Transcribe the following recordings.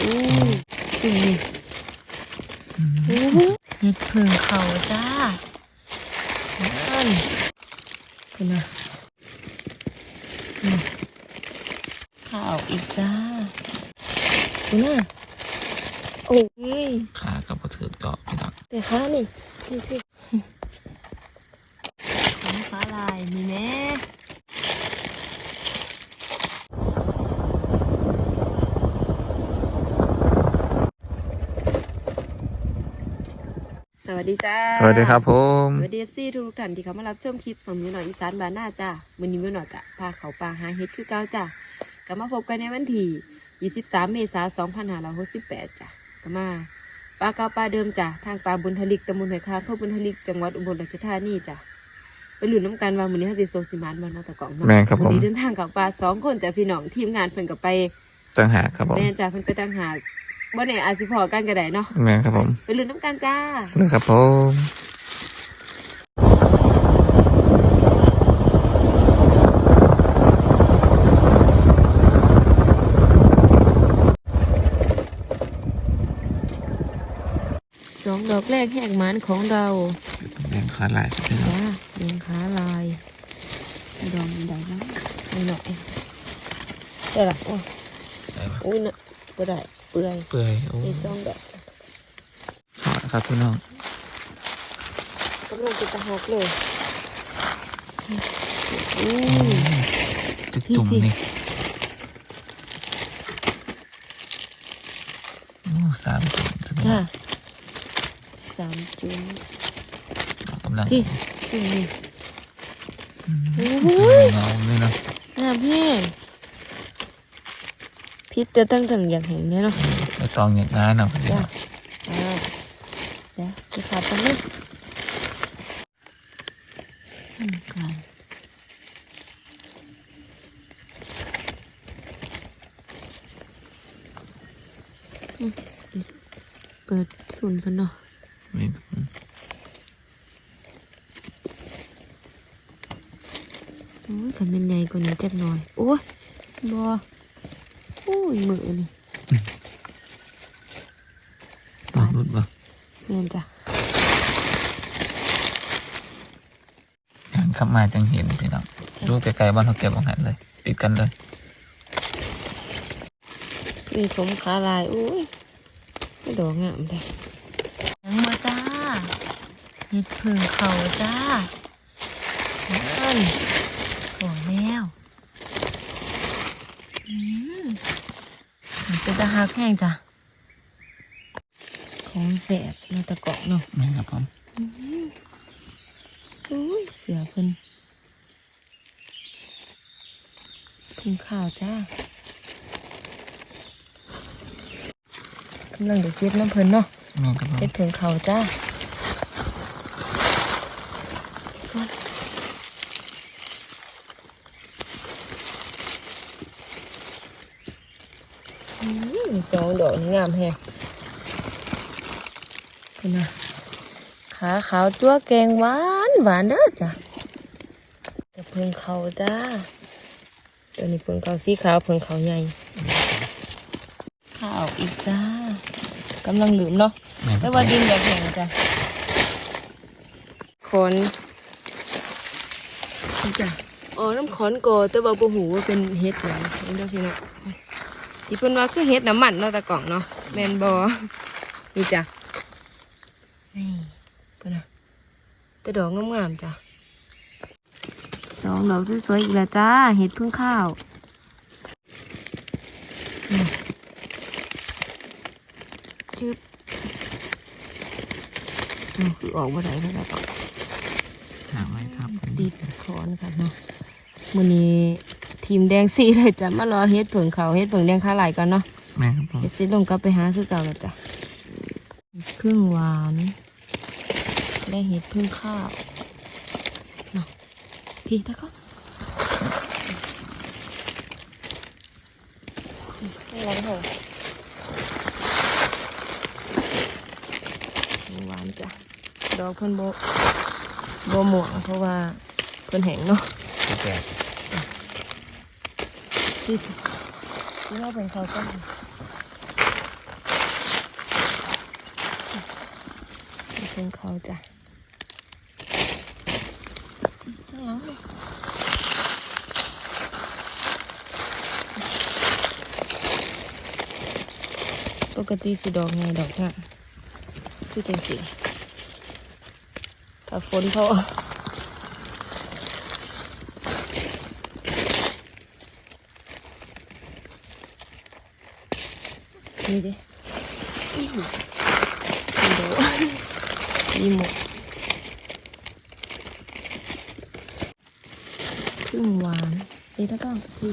อู้นี่นี่อู้เห็ดเพิ่งเขาจ้านั่นคุณนะนี่ข้าวอีกจ้าคุณน่ะโอ้ย ขากับกระถือเกาะพี่น้อง แต่ข้านี่นี่สิของฟ้าลายนี่แม่สวัสดีจ้า สวัสดีครับผมสวัสดีซี่ทุกท่านที่เขามารับชมคลิปสมยูหน่อยอีสานบานหน้าจ้าวันนี้มื่อหน่อยกะพาเขาปลาหาเฮ็ดคือเก้าจ้ากลับมาพบกันในวันที่23 เมษายน2568จ้ะก็มาปลาเก้าปลาเดิมจ้ะทางปลาบุญทลิกตำบลหอยคาเข้าบุญทลิกจังหวัดอุบลราชธานีจ้ะไปหลุนน้ำกันว่ามื้อนี้เขาสิโซซิมานมันเนาะแต่กล่องเนาะแม่นครับผมวันนี้เดินทางกับปลาสองคนแต่พี่น้องทีมงานเพิ่นก็ไปตั้งหากครับผมแม่นจ้ะเพิ่นไปตั้งหาก บ่แน่อาจสิพอกันก็ได้เนาะแม่ครับผมไปหลุนน้ำกันจ้าเลยครับผมสองดอกแรกแหกหมันของเราเลี้ยงขาลายครับพี่น้องจ้าเลี้ยงขาลายดองใหญ่มากไม่หน่อยได้ละโอ้ยได้ปะอุ้ยน่ะก็ได้ เปื่อยเปื่อยโอ้มีสองดอกขอครับพี่น้องกำลังจะตะหักเลยอืมจุดจุ่มนี่โอ้สามจุ่มพี่น้จ้าองสามจุ้มกำลังพี่นี่นี่ อืม โอ้ย เงาเลยเนาะ น้ำแห้ง พิษจะตั้งถึงอย่างแห่งนี้เนาะไปตองอย่างนั้นเนาะพี่น้จ้าองอ่าเดี๋ยวจะขาดตรงนี้อืมกันอืมเปิดศูนย์พันเนาะนี่ครับผมโอ้ยขันเป็นใหญ่กว่านี้จักหน่อย โอ้ยบอโอ้ยมือนี่ ลองรุดบ่ เนียนจ้ะ หันขับมาจังเห็นพี่น้องดูไกลๆบ้านเขาเก็บของหันเลย ติดกันเลยนี่ผมขาลายอุ้ยไม่ดอกงามเลยยังมาจ้าเห็ดผึ่งเขาจ้านั่นของแล้วอืมมันเป็นตะหักแห้งจ้ะของแสบในตะเกาะเนาะนี่ครับผมอืมอุ้ยเสือเพิ่นถึงข่าวจ้ากำลังเดี๋ยวเจ็บน้ำเพิ่นเนาะนี่ครับผมเจ็บถึงข่าวจ้าอืมสองดอกนี่งามแฮะคุณนะ ขาขาวจั่วแกงหวานหวานเด้อจ้ะแต่เพิ่งเขาจ้าตัวนี้เพิ่งเขาสีขาวเพิ่งเขาใหญ่ข้าวอีกจ้ากำลังหลืมเนาะนี่คแต่รับผว่ามดินแบบแห้งจ้ะขอนนี่จ้ะอ๋อน้ำขอนโกอแต่ว่าบ่หูว่าเป็นเห็ดหยังนี่เด้อพี่น้องที่เพิ่นว่าคือเห็ดน้ำมันเนาะตะกล่องเนาะแม่นบ่นี่จ้ะนี่เพิ่นน่ะ แต่ดอกงามๆจ้ะสองดอกสวยๆอีกแล้วจ้า เห็ดพึ่งข้าวนี่จึ๊บนี่คือออกมาได้แล้วก็หาไว้ครับผมติดคอนค่ะเนาะมื้อนี้ทีมแดงสีเลยจะมารอเฮ็ดเผิงเขาวเฮ็ดเผิงแดงขาไหลายก่อนเนาะแม่ครับผมเฮ็ดสิลงกลับไปหาคือเก่าแล้วจ้ะเครื่องหวาน ได้เห็ดพึ่งข้าวเนาะพี่ตะก็ไม่อะไรเหรอหวานจ้ะ ดอกเพิ่นโบโบหมวงเพราะว่าเพิ่นแห้งเนาะแก่ที่ที่ว่าเป็นเขาต้นเป็นเขาจ้ะางหลังเลยปกติสิดอกไงดอกน่ะคือจังสิถ้าฝนเขานี่ดินี่ดอีหม ดพึ่งหวานนี่ถ้าต้องคือ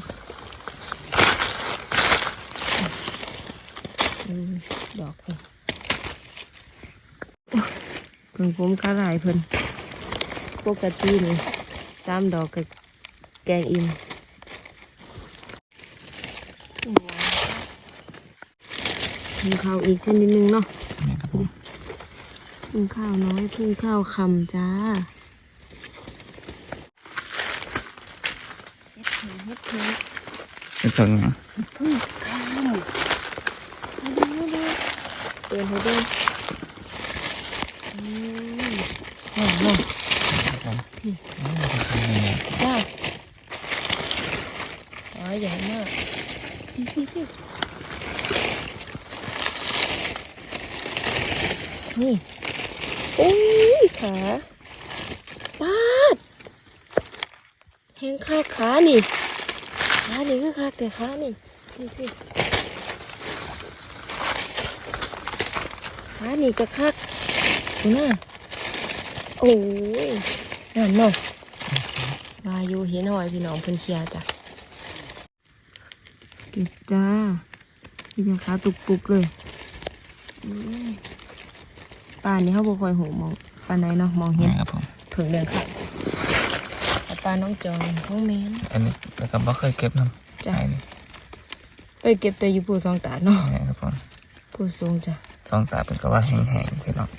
อืมดอกเลยเพิ่งผมกระไรเพิ่นปกตินี่ตามดอกกับแกงอิ่มพึ่งหวานพึ่งข้าวอีกชนิดนึงเนาะนี่ครับผมพึ่งข้าวน้อยพึ่งข้าวคำจ้าเฮ็ดเถิงเฮ็ดเถึงข้าวมาดูดูเดินให้เดินอืมหอมาะครับผมพี่อืมเป็นเพิ่งนี่จ้าอ๋อใหญ่มากนี่โอ้ยขาปาดแหงขาขานี่ ขานี่คือขาแต่ขานี่พี่พี่ขานี่ก็คักดูหน้าโอ้ยนั่นเนาะมาอยู่เห็นหอยพี่น้องเพิ่นเคลียร์จ้ะเก็บจ้าพี่ยังขาตุกปุกๆเลยอืมป่านนี้เขาบ่ค่อยหูมองป่านไหนเนาะมองเห็นนี่ครับผมเผิงเดินค่ะแต่ป ลาน้องจองน้องเมนอันนี้แล้วก็บ่เคยเก็บน้ำจ้ะใช่นี่เอ้ยเก็บแต่อยู่ผู้สองตาเนาะนี่ครับผมผู้สูงจ้ะสองตาเป็นก็ว่าแห้งๆพี่น้อง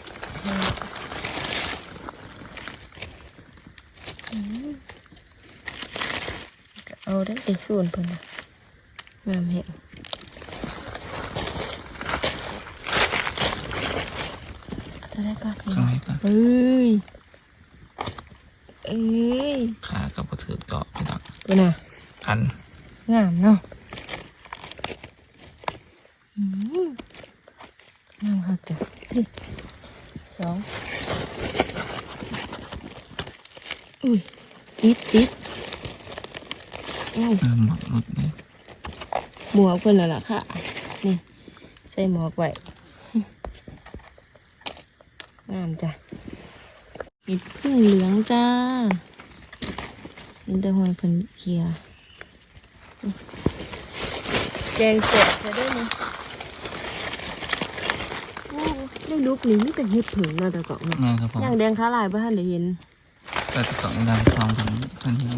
อืมก็เอาได้ไปส่วนเพิ่นนะงามแฮะเอาได้ก่อนข้างในก็เอ้ย เอ้ยขากับบ่ถือเจาะพี่น้องดูน่ะอันงามเนาะอืมงามค่ะจ้ะนี่สองอุ้ยติดติดงามเออหมดหมดเลยหมวกเพิ่นน่ะล่ะค่ะ นี่ ใส่หมวกไว้งามจ้ะมี พึ่งเหลืองจ้าอินเตอร์ฮอยเพิ่นเคลียร์แกงเสร็จจะได้ไหมโอ้เรื่องดุกนี่มีแต่เห็ดผึ่งเนาะแต่เกาะเนาะนี่ครับผมย่างแดงขาลายบ่ทันได้เห็นก็จะต้องดำซองทั้งทั้งนี้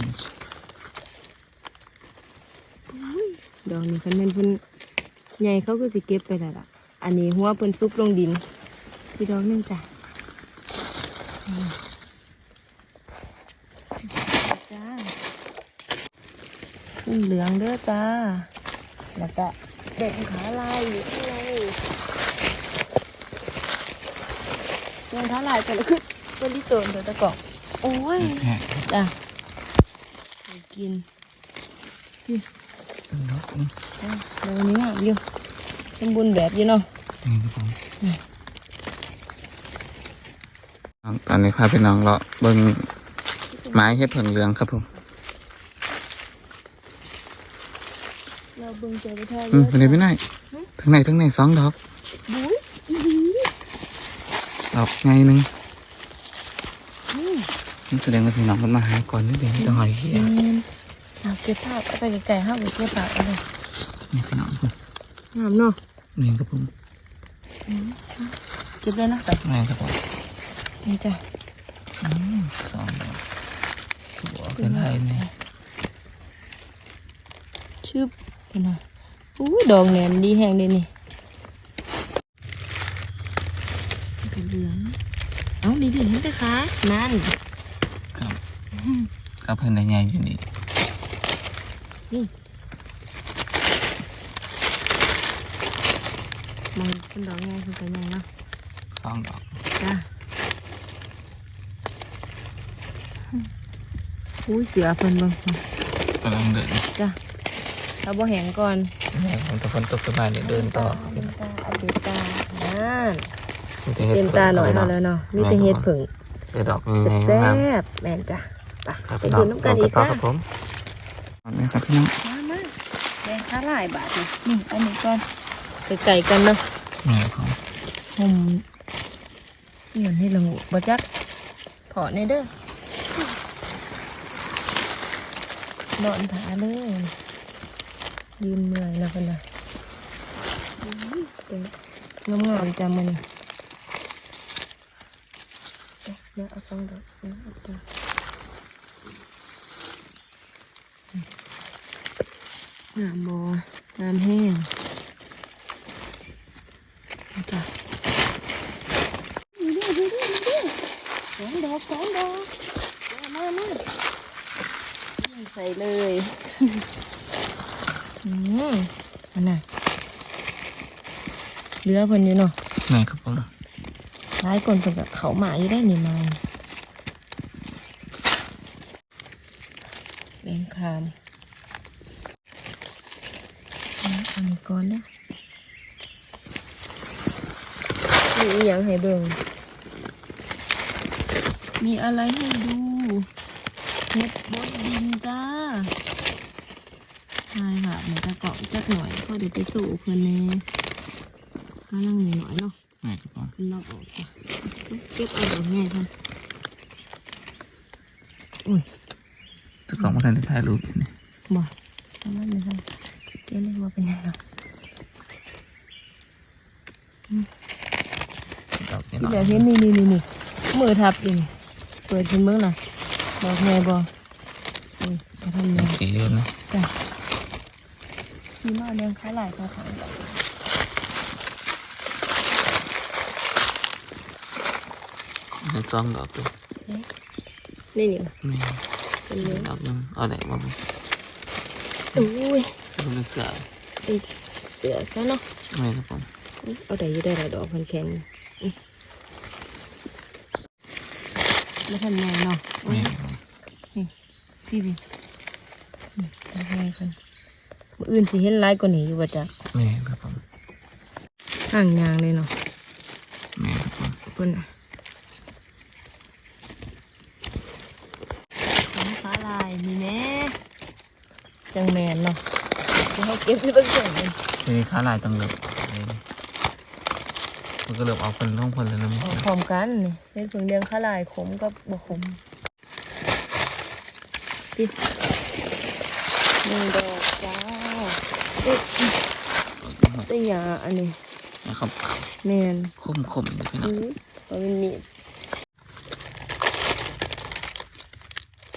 ดอกนี้คันแม่นเพิ่นใหญ่เขาก็สิเก็บไปแล้วล่ะ อันนี้หัวเพิ่นซุกลงดินพี่ดอกหนึงจ้ะนี่จ้า ขึ้นเหลืองเด้อจ้า แล้วก็เด็กขาลายอยู่ข้างในเด็กขาลายแต่ละขึ้นเป็นที่โซนแต่ตะกอกโอ้ยแห้จ้ะไปกินงเนาะนี่จ้ะเดี๋ยวนี้งามอยู่สมบูรณ์แบบอยู่เนาะครับผมนี่ตอนนี้พาพี่น้องเลาะเบิ่งไม้เฮ็ดเผิงเหลืองครับผม เราเบิ่งใจไปแท้อืมวันนี้ไม่ได้ทั้งในทั้งในสองดอกบุ้ยอื้อหือดอกไงหนึงอืมนี่แสดงว่าพี่น้องมันมาหาก่อนนิดเดียวต้องหอยเขี้ยแม่นเอาเก็บภาพเอาไปไกลๆห้าไปเก็บภาพเอาเลยนี่พี่น้องงามเนาะนี่ครับผมอืมเก็บเลยนะจ้ะนี่ครับผมนี่จ้ะอืมสองดอกหัวขึ้นไรเนี่ยชึบ Đây nè. Úi đòn nè đi hang đây nè. Cái đường. Áo đi đi hết khá. Man. Cặp. Cặp hình này nhai đi. Đi. Mày con đỏ ngay không cả nhà không? Con đỏ. À. Úi sửa phần bằng. Tao đang đợi. Ra. เพิ่นได้ใหญ่อยู่นี่นี่มันเป็นดอกไงคือกันยังเนาะสองดอกจ้าอุ้ยเสือเพิ่นเบิ่งกำลังเดินจ้ะเอาบ่แหงก่อนแม่ผมตะคนตกสบายเนี่ยเดินต่อเต็มตาเอาเต็มตานั่นมีแต่ฮ็ดเต็มตาหน่อยเอาแล้วเนาะมีแต่เฮ็ดผึ่งเฮ็ดดอกมีแซ่งามบๆแม่นจ้ะไปครับไปดูน้ำกันอีกต่อจ้ะครับผมอันนี้ครับพี่น้องมามาแดงขาลายบาทนี่นี่อันนี้ก่อนไก่กันเนาะแม่ของผมเหมือนให้ละงูบ่จักถอดในเด้อนอนผาเลย ยืนเมื่อยแล้วกันนะงามงามๆจ้ามันเดี๋ยวเอาสองดอกเดี๋ยวเอาตัวงามบงามแห้งเอาจ้ะดูดิดูดิดูดิสองดอกสองดอกมามามาใส่เลย อืมอันน่ะเหลือเพิ่นอยู่เนาะแม่ครับผมหลายคนเพิ่นกับเขาหมาอยู่ได้นี่มาแรงคามเอาอันนี้ก่อนนะมีอหยังให้เบิ่งมีอะไรให้ดูเฮ็ดบดดินจ้า ใช่ค่ะเหมือนจะเกาะจักหน่อยก็เดี๋ยวไปสู่เพื่อนแน่กำลังหน่อยๆเนาะแม่ครับผมคุณเราออกจ้ะเก็บเอาดอกแง่ท่านอุ้ยทุกของมาทันได้ถ่ายรูปอยู่นี่บ่ทำไมไม่ทันเก็บเลยว่าเป็นยังไงดอกนี้ที่เนาะเดี๋ยวเห็นนี่นี่นี่นี่มือทับดิเปิดขึ้นเบื้องหน่ะดอกแง่บ่อืมจะทำยังสีเยอะนะจ้ะ มีมาเลี้ยงขายหลายตัวขายเฮ็ดซองดอกตัวนี่นี่นี่เป็นเลี้ยงดอกนึงเอาไหนมาบุอุ้ยดูเป็นเสือเสือซะเนาะแม่ครับผมเอาได้อยี่ได้หลายดอกแข็งๆอื้อไม่ทันไงเนาะอุ๊แม่พี่พี่อืมทำไงกัน ออื่นสิเห็นหลายกว่านี้อยู่ว่าจ้ะแม่ครับผมห่างยางเลยเนาะแม่ครับผมขอบคุณนะของฟ้าลายมีแน่จังแมนเนาะเดี๋ยวเขาเก็บที่ต้นเสียงเลยทีนี้ค้าลายตังเลิกเลยนี่มันก็เลิกเอาคนท้องคนเลยนะเอาพร้อมกันนี่เป็นเพิ่งเลี้ยงข้าลายขมกับบ่ขมพี่หนึ่งดอก จ้าเอ๊ะได้ยาอันนี้นะครับแมนคมคมๆอยู่พี่น้องอือเอาเป็นมีด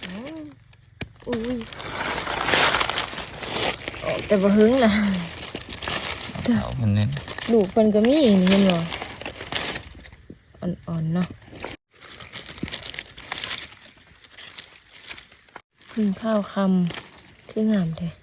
อ้าวอุ้ยออกแต่บ่หึงล่ะเอามันเน้นลูกเพิ่นก็มีนี่เห็นบ่อ่อนๆเนาะพึ่งข้าวคำคืองามแท้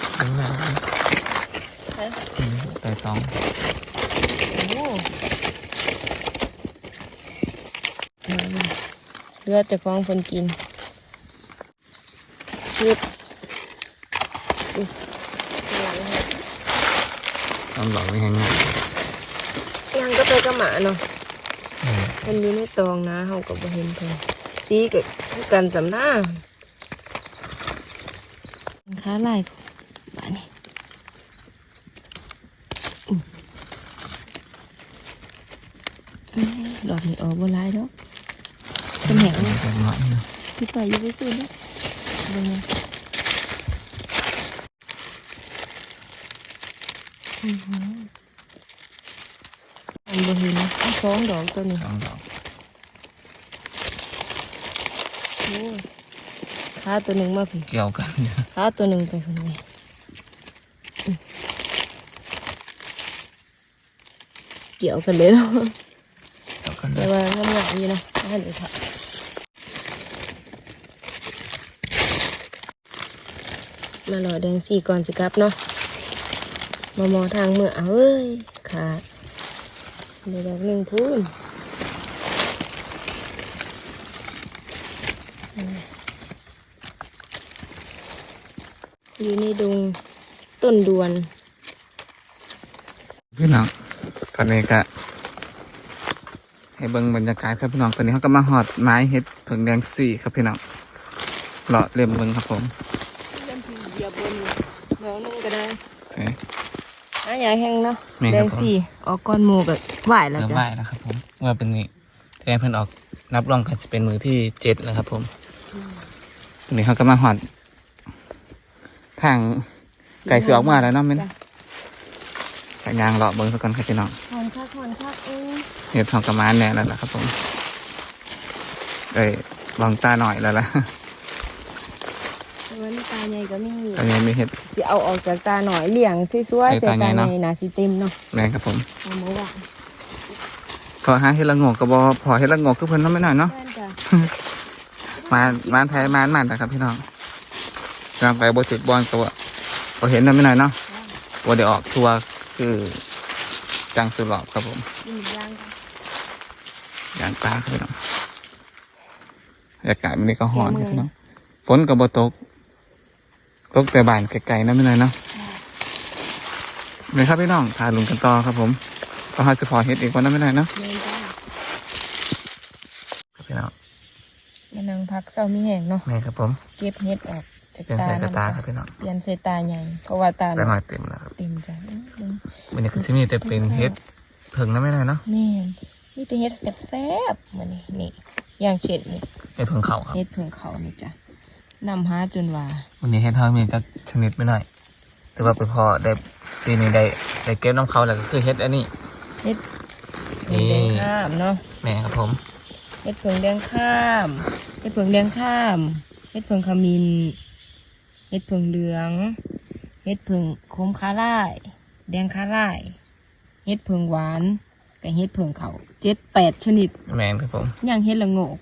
ต่ตองโอ้เลือดจะกองคนกินชืบอุ๊ยหลังให้ต้องดอกนี่แห้งง่ายยังก็ไปกับหมาเนาะเออมันอยู่ในตองนะเฮาก็บ่เห็นเพิ่นสีก็คือกันสำหน้าค้าลายบาดนี้อื้ออื้อ ดอกนี้ออกบ่หลายดอกเป็นแหงเล็กน้อยนะพี่ไปอยู่ไปซื้อเด้อเบิ่งนะอื้อหืออันบ่เห็นเอาสองดอกตัวนี้สองดอกโอ้ขาตัวหนึ่งมาพี่เกี่ยวกันขาตัวหนึ่งไปคนนี้อืมเกี่ยวกันเลยเนาะเกี่ยวกันเล แต่ยว่างามๆอยู่นะนั่นเลยค่ะมารอแดงสี่ก่อนสิครับเนาะมามองทางเมื่อเอ้ยขาดเดี๋ยวหนึ่งพูนอยู่ในดงต้นดวน พี่น้องตอนนี้ก็ ให้เบิ่งบรรยากาศครับพี่น้องตอนนี้เขาก็มาหอดไม้เฮ็ดผึ่งแดงสี่ครับพี่น้องเลาะเล่มเบิ่งครับผมเริ่มที่เหยียบบนดอกหนึ่งก็ได้โอเคอะอยากแห้งเนาะแม่นแดครับงผม สี่ออกก้อนหมูกับไหวแล้วเริ่มจ้ะไหวแล้วครับผมว่าเป็นนี่แทนเพิ่นออกนับรองกันจะเป็นมือที่เจ็ดแล้วครับผมตอนนี้เขาก็มาหอดทางไก่เสือออกมาแล้วเนาะแม่นจ้ะ ไก่ยางเลาะเบิ่งสักก่อนครับพี่น้องถอน คักถอนคักเอ้ยเห็ดทองกระมานแน่แล้วล่ะครับผมเอ้ยลองตาหน่อยแล้วล่ะแต่ว่าในตาใหญ่ก็มีตอนนี้มีเห็ดสิเอาออกจากตาหน่อยเลี้ยงสวยๆใส่ใส่ตาตาใหญ่ใหเนาะญ่หนาสิเต็มเนาะแม่ครับผมเอามาว่างพอหาเห็ดละโงกกระบอพอเห็ดละโงกก็เพิ่นน้องไม่หน่อยเนาะแม่นจ้ะมานมานแพ้มานมันนะครับพี่น้องกำลังไปบถึกบอลตัวพอเห็นน้องไม่หน่อยเนาะว่าเดี๋ยวออกทัวร์คือ จังสุดหลอบครับผมกินย่างจ้ะอย่างตาครับพี่น้องบรรยากาศวันนี้ก็หอนครับพี่น้องฝนกับบตก ตกแต่บ่ายไกลๆนะไม่หน่อยเนาะเลยครับพี่น้องทาลุงกันต่อครับผมก็หาสปอร์เฮ็ดอีกวันนั้นไม่ได้เนาะแม่นจ้ะครับพี่น้องแม่นางพักเศร้ามีแห้งเนาะแม่ครับผม เก็บเห็ดออกจาก เป็นตาใส่กระตานั่นครับพี่น้องเปลี่ยนใส่ตาใหญ่เพราะว่าตาไปน่ะหอยเต็มแล้วครับเต็มจ้ะอืมวันนี้คือที่นี่แต่เป็นเฮ็ดเพิ่งนะไม่ได้เนาะแม่นนี่เป็นเห็ดแซ่บๆมันนี่นี่อย่างเช่นนี่เฮ็ดเพิ่งเข่าครับเห็ดเพิ่งเขานี่จ้ะนำหาจนว่าวันนี้เฮ็ดทอดมีจักชนิดไม่หน่อยแต่ว่าไปพอได้ปีนี้ได้ได้เก็บน้ำเขาแล้วก็คือเฮ็ดอันนี้เห็ดนี่แดงข้ามเนาะแม่ครับผมเห็ดเผิงแดงข้ามเห็ดเผิงแดงข้ามเห็ดเผิงขมิน เห็ดเผิงเหลือง เห็ดเผิงโคมคาร่ายแดงคาร่ายเห็ดเผิงหวานกับเห็ดเผิงเขาเจ็ดแปดชนิดแม่ครับผมอย่างเห็ดละโงก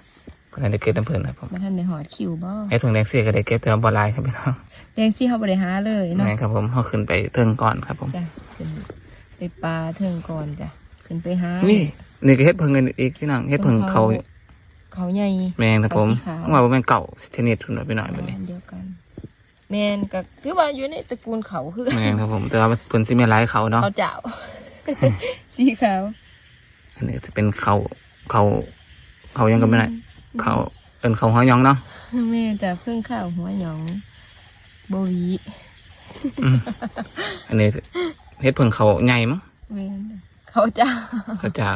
เพิ่นได้เก็บน้ำเพิ่นครับผมมาท่านในหอดคิวบ่เฮ็ดเพิ่งแดงเสียก็ได้เก็บแต่ว่าบ่หลายครับพี่น้องแดงซี่เขาบริหาเลยเนาะแม่ครับผมเฮาขึ้นไปเทิงก่อนครับผมจ้ะขึ้นไปปลาเทิงก่อนจ้ะขึ้นไปหานี่นี่ก็เฮ็ดเพิ่งกันอีกพี่น้องเฮ็ดเพิ่งเขาเขาใหญ่แมงครับผมเขาสีขาวว่าบ่แม่นเก่าชนิดทุนไปหน่อยบัดนี้อันเดียวกัน แมนก็คือว่าอยู่ในตระกูลเขาคือแมงครับผมแต่ว่าเพิ่นสิมีหลายเขาเนาะเขาเจ้า สีขาวอันนี้จะเป็นเขาเขาเขายังก็ไม่ได้เขาเป็นเขาหัวยองเนาะแม่จะเพิ่งข้าวหัวหยองโบวีอืมอันนี้เฮ็ดเพิ่งเขาใหญ่มั้งแม่นเขาเจ้า เขาจะ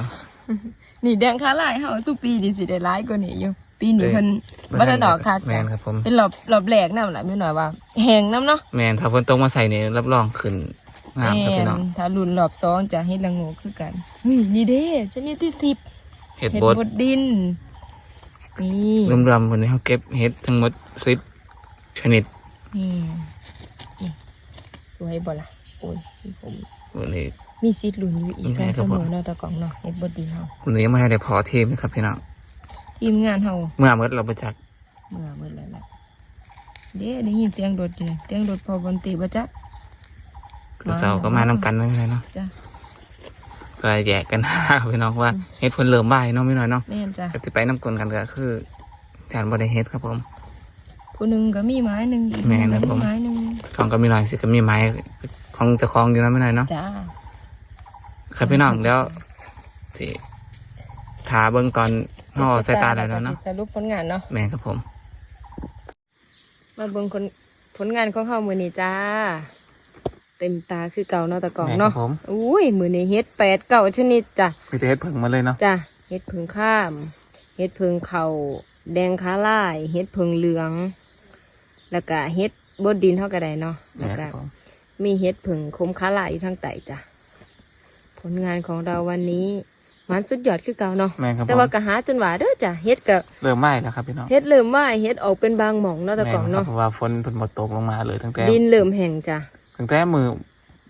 นี่แดงค้าลายเฮาสุปีนี่สิได้ร้ายกว่านี้อยู่ ปีนี้เพิ่นบ่บ่ได้ดอกค่ะแมนครับผมเป็นรอบรอบแรกนำล่ะแม่หน่อยว่าแหงน้ำเนาะแมนถ้าฝนตกมาใส่นี่รับรองขึ้นงามครับพี่น้องถ้ารุ่นรอบสองจะเฮ็ดละโงูคือกันเฮ้ยนี่เด้ชนิดที่สิบเฮ็ดเฮ็ดบดบดดินนี่รวมๆวันนี้เขาเก็บเฮ็ดทั้งหมด10ชนิดนี่นี่สวยบ่ล่ะโอ้ยผมวันนี้มีซีดหลุนอยู่อีกมีสองไงคเสรับมผมอเนาะตะกองเนาะเฮ็ดบดดินเฮาวันนี้ยังไม่ได้พอทีมนะครับพี่น้อง ทีมงานเฮาเมื่อหมดเราไปจักเมื่อเบิดแล้วล่ะเด้ได้ยินเสียงรถอยู่นี่เสียงรถพอบนตีบ่จ๊ะเสาก็มานำกันไม่เป็นไรเนาะจ้ะก็แยกกันพี่น้องว่าเฮ็ดเพิ่นเริ่มบ่ายเนาะไม่น้อยเนาะแม่นจ้ะก็จะไปน้ำกลนกันก็คือแทนบริเฮ็ดครับผมผู้หนึงก็มีไม้หนึงอีกแม่นหนะนึ่งผก็มมีไม้หนึงของก็มีหน่อยสิก็มีไม้ของเจะคลองอยู่นะไม่น้อยเนาะจ้าครับพี่น้องเดี๋ยวสิถาเบิ่งตอนห่อใส่ตาแล้วเนาะสรุปผลงานเนาะแม่นครับผม มาเบิ่งคนผลงานของเฮามื้อนี้จ้า เต็มตาคือเก่าเนาะตะกองเนาะแม่ครับผมอุ้ยมื้อนี้เฮ็ดแปดเก้าชนิดจ้ะมีแต่เฮ็ดเพิ่งมาเลยเนาะจ้ะเฮ็ดผึ่งข้าม เฮ็ดผึ่งเข่าแดงขาลาย เฮ็ดผึ่งเหลือง แล้วก็เฮ็ดบดดินเท่าก็ได้เนาะแม่แล้วคก็รับผมมีเฮ็ดผึ่งคมขาลายอยู่ทางใต้จ้ะผลงานของเราวันนี้ หวานสุดยอดคือเก่าเนาะแม่นครับแต่ผมว่าก็หาจนว่าเด้อจ้ะเฮ็ดก็เริ่มไหม้แล้วครับพี่น้องเฮ็ดเริ่มว่าเฮ็ดออกเป็นบางหม่องเนาะแต่ก่อนแม่นครับเนาะเพราะว่าฝนเพิ่นบ่ตกลงมาเลยตั้งแต่ ดินเริ่มแห้งจ้ะตั้งแต่มือ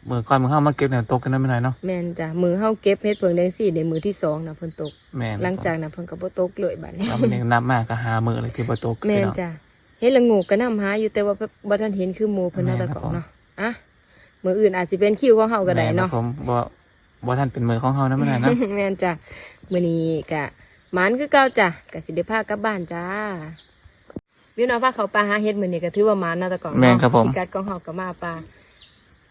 มือก่อนมือเข้ามาเก็บเนี่ยตกกันได้ไม่น้อยเนาะแม่นจ้ะมือเฮาเก็บเฮ็ดเพิ่งได้สี่ในมือที่สองน่ะเพิ่นตก แม่นหลังจากนั้นเพิ่นก็บ่ตกเลยบัดนี้เรามันยังนับมากก็หามือเลยที่บ่ตกแม่พี่นน้อง จ้ะเฮ็ดละโงูก็นำหาอยู่แต่ว่าบ่ทันเห็นคือหมู่เพิ่นเนาะแม่แต่นครับก่อนเนาะอะมื้ออื่นอาจสิเป็นคิวของเฮาก็ได้แม่นครัเนาะบผมบ่ บ่ท่านเป็นมือของเฮานะไม่น้อยนะ แม่นจ้ะมื้อนี้ก็หมานคือเก่าจ้ะก็สิได้พากลับบ้านจ้าวิวน้องพาเขาปลาหาเฮ็ดมื้อนี้ก็ถือว่าหมานเนาะแต่ก่อนแม่นครับผม พิกัดของเฮาก็มาปลา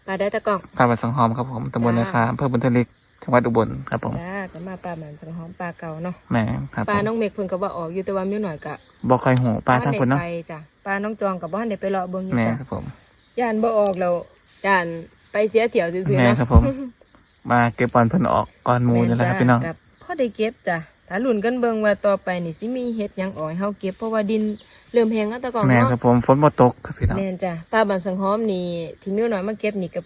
ปลาได้แต่ก่อนพาไปสังหอมครับผมตำบลนาคาอำเภอบุญทลิกจังหวัดอุบลครับผมจ้าก็มาปลาหมันสังหอมปลาเก่าเนาะแม่ครับปผลามน้องเมฆเพิ่นก็ว่าออกอยู่แต่ว่ามิวหน่อยก็บ่ค่อยหูปลาทางคนเนาะบ่ได้ไปจ้ะปลาน้องจองกับบ่ทันได้ไปเลาะเบิ่งอยู่แม่จ้ะ ครับผม ย่านบ่ออกแล้วย่านไปเสียเที่ยวซื่อๆแม่นะครับผม มาเก็บบอลเพิ่นออกก่อนหมูนี่แหละครับพี่น้อง กับพอได้เก็บจ้ะถ้าลุ้นกันเบิ่งว่าต่อไปนี่สิมีเฮ็ดหยังอ่อยเฮาเก็บเพราะว่าดินเริ่มแห้งแล้วแตะกอนแม่เนาะครับผมฝนบ่ตกครับพี่น้อง แม่นจ้ะปลาบันสังหอมนี่ที่มิวหน่อยมาเก็บนี่ก็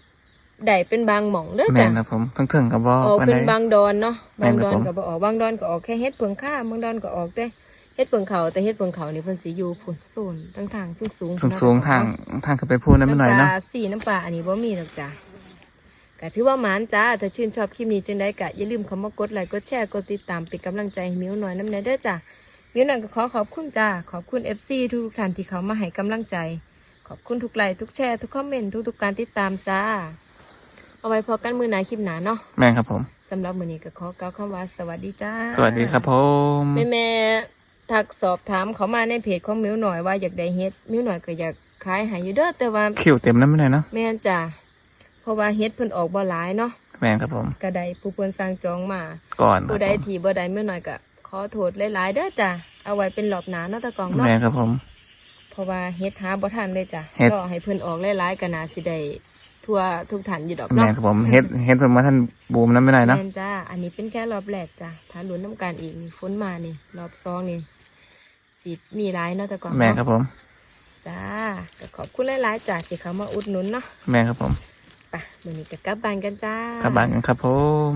ได้เป็นบางหม่องเด้อแม่จ้ะครับผมทั้งถึงกับบ่ออกปานเป็ใดนบางดอนเนาะแม่บางนดคอรันบผมก็บ่ออกบางดอนก็ออกแค่เฮ็ดเพิงข้าบางดอนก็ออกแต่เฮ็ดเพิงเขาแต่เฮ็ดเพิงเขานี่เพิ่นสิอยู่พุ่นโซนทั้งทางสูงสูงสูงสูงทางทางขึ้นไปพูดนั้นไม่น้อยน้ำปเนาะลาสีน้ำปลาอันนี้บ่มีหรอกจ้ะ ก็ถือว่าหมานจ้า ถ้าชื่นชอบคลิปนี้จังไดก็อย่าลืมคำว่ากดไลค์กดแชร์กดติดตามเป็นกำลังใจให้มิวหน่อยน้ำแน่เด้อจ้ะมิวหน่อยก็ขอขอบคุณจ้าขอบคุณ FC ทุกๆท่านที่เขามาให้กำลังใจ ขอบคุณทุกไลค์ทุกแชร์ทุกคอมเมนต์ทุกๆการติดตามจ้า เอาไว้พอกันมือหนาคลิปหนาเนาะแม่ครับผม สำหรับมื้อนี้ก็ขอกล่าวคำว่าสวัสดีจ้าสวัสดีครับผม แม่แม่ๆทักสอบถามเขามาในเพจของมิวหน่อยว่าอยากได้เฮ็ดมิวหน่อยก็อยากขายให้อยู่เด้อแต่ว่าคิวเต็มนั้นไม่น้อยเนาะ แม่นจ้ะเพ ราะว่าเฮ็ดเพิ่นออกบ่หลายเนาะแม่ครับผมก็ได้ผู้เพิ่นสร้างจองมาก่อนคผู้รับใดผมที่บ่ได้มิวหน่อยก็ขอโทษหลายๆเด้อจ้ะเอาไว้เป็นรอบหน้าเนาะตะกองเนาะแม่ครับผมเพราะว่าเฮ็ดหาบ่ทันเลยจ้ะเฮ็ดรอให้เพิ่นออกหลายๆก็น่าสิได้ทั่วทุกท่านอยู่ดอกแม่เนาะครับผมเฮ็ดเฮ็ดเพิ่นมาท่านบูมนั้นไม่น้อยเนาะแม่นจ้าอันนี้เป็นแค่รอบแรกจ้ะถ้าลุ้นน้ำกันอีกนี่ฝนมานี่รอบสองนี่สิมีหลายเนาะแต่ก่อนแม่เนาะครับผมจ้าก็ขอบคุณหลายๆจ้ะที่เขามาอุดหนุนเนาะแม่ครับผม ไปมื้อนี้ก็กลับบ้านกันจ้ากลับบ้านกันครับผม